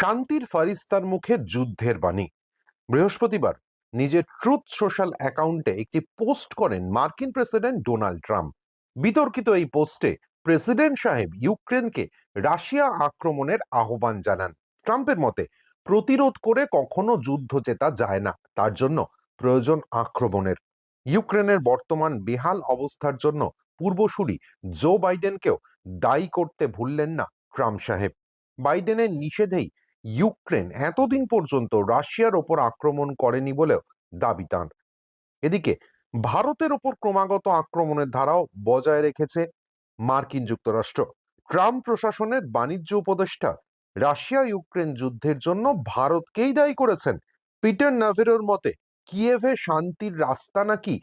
শান্তির ফারিস্তার মুখে যুদ্ধের বাণী। বৃহস্পতিবার নিজের ট্রুথ সোশ্যাল অ্যাকাউন্টে একটি পোস্ট করেন মার্কিন প্রেসিডেন্ট ডোনাল্ড ট্রাম্প। বিতর্কিত এই পোস্টে প্রেসিডেন্ট সাহেব ইউক্রেনকে রাশিয়া আক্রমণের আহ্বান জানান। ট্রাম্পের মতে, প্রতিরোধ করে কখনো যুদ্ধ জেতা যায় না, তার জন্য প্রয়োজন আক্রমণের। ইউক্রেনের বর্তমান বেহাল অবস্থার জন্য পূর্বসূরি জো বাইডেনকেও দায়ী করতে ভুললেন না ট্রাম্প সাহেব। বাইডেনের নিষেধেই ইউক্রেন এতদিন পর্যন্ত রাশিয়ার ওপর আক্রমণ করেনি বলেও দাবি তাঁর। এদিকে ভারতের ওপর ক্রমাগত আক্রমণের ধারাও বজায় রেখেছে মার্কিন যুক্তরাষ্ট্র। ট্রাম্প প্রশাসনের বাণিজ্য উপদেষ্টা রাশিয়া ইউক্রেন যুদ্ধের জন্য ভারতকেই দায়ী করেছেন। পিটার নাভেরোর মতে, কিয়েভে শান্তির রাস্তা নাকি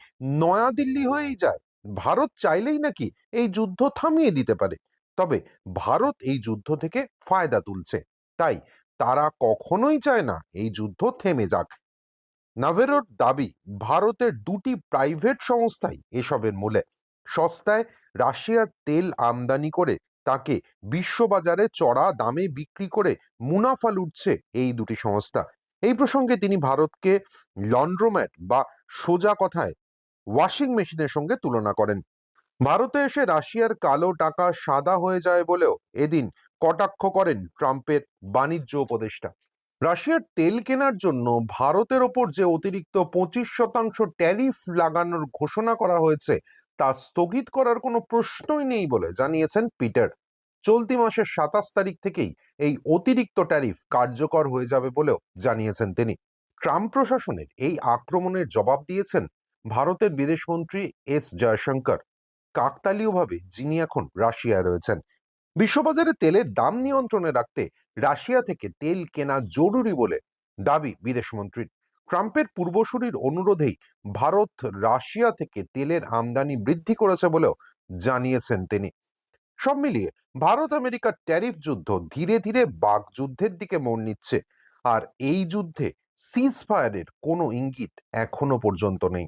নয়াদিল্লি হয়েই যায়। ভারত চাইলেই নাকি এই যুদ্ধ থামিয়ে দিতে পারে। তবে ভারত এই যুদ্ধ থেকে ফায়দা তুলছে। তাই তারা কখনোই চায় না এই যুদ্ধ থেমে যাক। নাভেরোর দাবি, ভারতের দুটি প্রাইভেট সংস্থাই এসবের মূলে। সস্তায় রাশিয়ার তেল আমদানি করে তাকে বিশ্ববাজারে চড়া দামে বিক্রি করে মুনাফা লুটছে এই দুটি সংস্থা। এই প্রসঙ্গে তিনি ভারতকে লন্ড্রোম্যাট বা সোজা কথায় ওয়াশিং মেশিনের সঙ্গে তুলনা করেন। ভারতে এসে রাশিয়ার কালো টাকা সাদা হয়ে যায় বলেও এদিন কটাক্ষ করেন ট্রাম্পের বাণিজ্য উপদেষ্টা। রাশিয়ার তেল কেনার জন্য ভারতের ওপর যে অতিরিক্ত পঁচিশ শতাংশ ট্যারিফ লাগানোর ঘোষণা করা হয়েছে, তা স্থগিত করার কোনো প্রশ্নই নেই বলে জানিয়েছেন পিটার। চলতি মাসের সাতাশ তারিখ থেকেই এই অতিরিক্ত ট্যারিফ কার্যকর হয়ে যাবে বলেও জানিয়েছেন তিনি। ট্রাম্প প্রশাসনের এই আক্রমণের জবাব দিয়েছেন ভারতের বিদেশমন্ত্রী এস জয়শঙ্কর। কাকতালীয়ভাবে যিনি এখন রাশিয়ায় রয়েছেন। বিশ্ববাজারে তেলের দাম নিয়ন্ত্রণে রাখতে রাশিয়া থেকে তেল কেনা জরুরি বলে দাবি বিদেশমন্ত্রীর ট্রাম্পের পূর্বসূরির অনুরোধেই ভারত রাশিয়া থেকে তেলের আমদানি বৃদ্ধি করেছে বলেও জানিয়েছেন তিনি। সব মিলিয়ে ভারত আমেরিকার ট্যারিফ যুদ্ধ ধীরে ধীরে বাগযুদ্ধের দিকে মোড় নিচ্ছে। আর এই যুদ্ধে সিজ ফায়ারের কোনো ইঙ্গিত এখনও পর্যন্ত নেই।